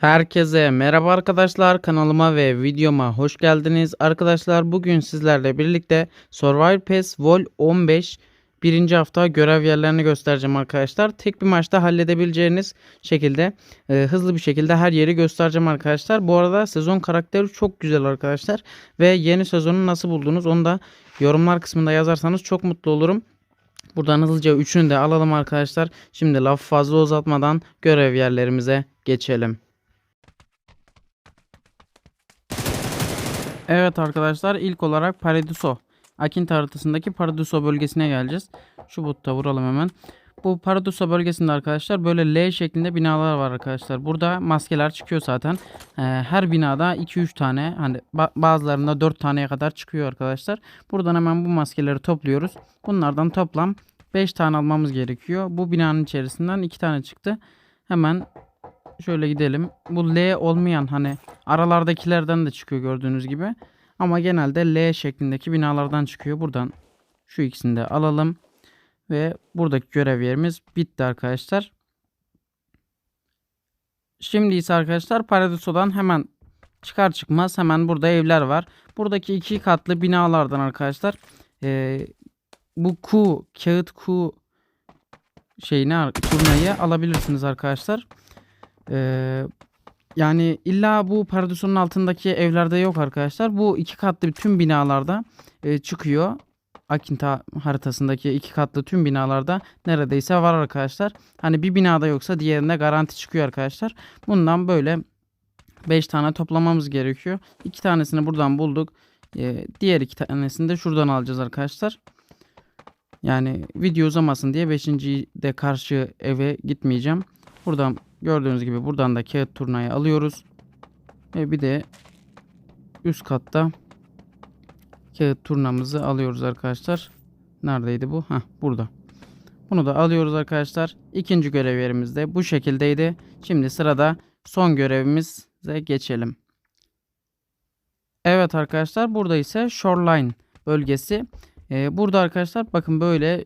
Herkese merhaba arkadaşlar kanalıma ve videoma hoş geldiniz. Arkadaşlar bugün sizlerle birlikte Survivor Pass Vol 15 birinci hafta görev yerlerini göstereceğim arkadaşlar. Tek bir maçta halledebileceğiniz şekilde e, hızlı bir şekilde her yeri göstereceğim arkadaşlar. Bu arada sezon karakteri çok güzel arkadaşlar. Ve yeni sezonu nasıl buldunuz onu da yorumlar kısmında yazarsanız çok mutlu olurum. Buradan hızlıca üçünü de alalım arkadaşlar. Şimdi lafı fazla uzatmadan görev yerlerimize geçelim. Evet arkadaşlar ilk olarak Paradiso. Akint haritasındaki Paradiso bölgesine geleceğiz. Şu butta vuralım hemen. Bu Paradiso bölgesinde arkadaşlar böyle L şeklinde binalar var arkadaşlar. Burada maskeler çıkıyor zaten. Ee, her binada 2-3 tane hani ba- bazılarında 4 taneye kadar çıkıyor arkadaşlar. Buradan hemen bu maskeleri topluyoruz. Bunlardan toplam 5 tane almamız gerekiyor. Bu binanın içerisinden 2 tane çıktı. Hemen şöyle gidelim. Bu L olmayan hani aralardakilerden de çıkıyor gördüğünüz gibi. Ama genelde L şeklindeki binalardan çıkıyor. Buradan şu ikisini de alalım. Ve buradaki görev yerimiz bitti arkadaşlar. Şimdi ise arkadaşlar Paradiso'dan hemen çıkar çıkmaz hemen burada evler var. Buradaki iki katlı binalardan arkadaşlar eee, bu ku kağıt ku şeyini turnayı alabilirsiniz arkadaşlar. Eee, yani illa bu Paradison'un altındaki evlerde yok arkadaşlar. Bu iki katlı tüm binalarda e, çıkıyor. Akinta haritasındaki iki katlı tüm binalarda neredeyse var arkadaşlar. Hani bir binada yoksa diğerinde garanti çıkıyor arkadaşlar. Bundan böyle 5 tane toplamamız gerekiyor. 2 tanesini buradan bulduk. E, diğer iki tanesini de şuradan alacağız arkadaşlar. Yani video uzamasın diye 5. de karşı eve gitmeyeceğim. Buradan gördüğünüz gibi buradan da kağıt turnayı alıyoruz. Ve bir de üst katta kağıt turnamızı alıyoruz arkadaşlar. Neredeydi bu? Heh, burada. Bunu da alıyoruz arkadaşlar. İkinci görev yerimiz de bu şekildeydi. Şimdi sırada son görevimize geçelim. Evet arkadaşlar burada ise Shoreline bölgesi. Ee, burada arkadaşlar bakın böyle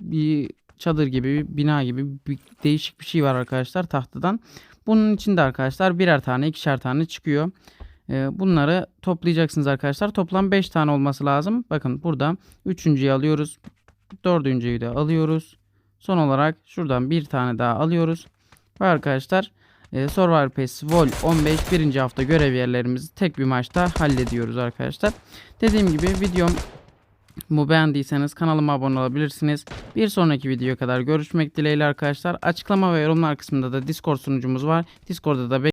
bir çadır gibi bir bina gibi bir değişik bir şey var arkadaşlar tahtadan. Bunun içinde arkadaşlar birer tane ikişer tane çıkıyor. Ee, bunları toplayacaksınız arkadaşlar. Toplam 5 tane olması lazım. Bakın burada üçüncüyü alıyoruz. Dördüncüyü de alıyoruz. Son olarak şuradan bir tane daha alıyoruz. Ve arkadaşlar e, Survivor Pass Vol 15 birinci hafta görev yerlerimizi tek bir maçta hallediyoruz arkadaşlar. Dediğim gibi videom bu beğendiyseniz kanalıma abone olabilirsiniz. Bir sonraki videoya kadar görüşmek dileğiyle arkadaşlar. Açıklama ve yorumlar kısmında da Discord sunucumuz var. Discord'da da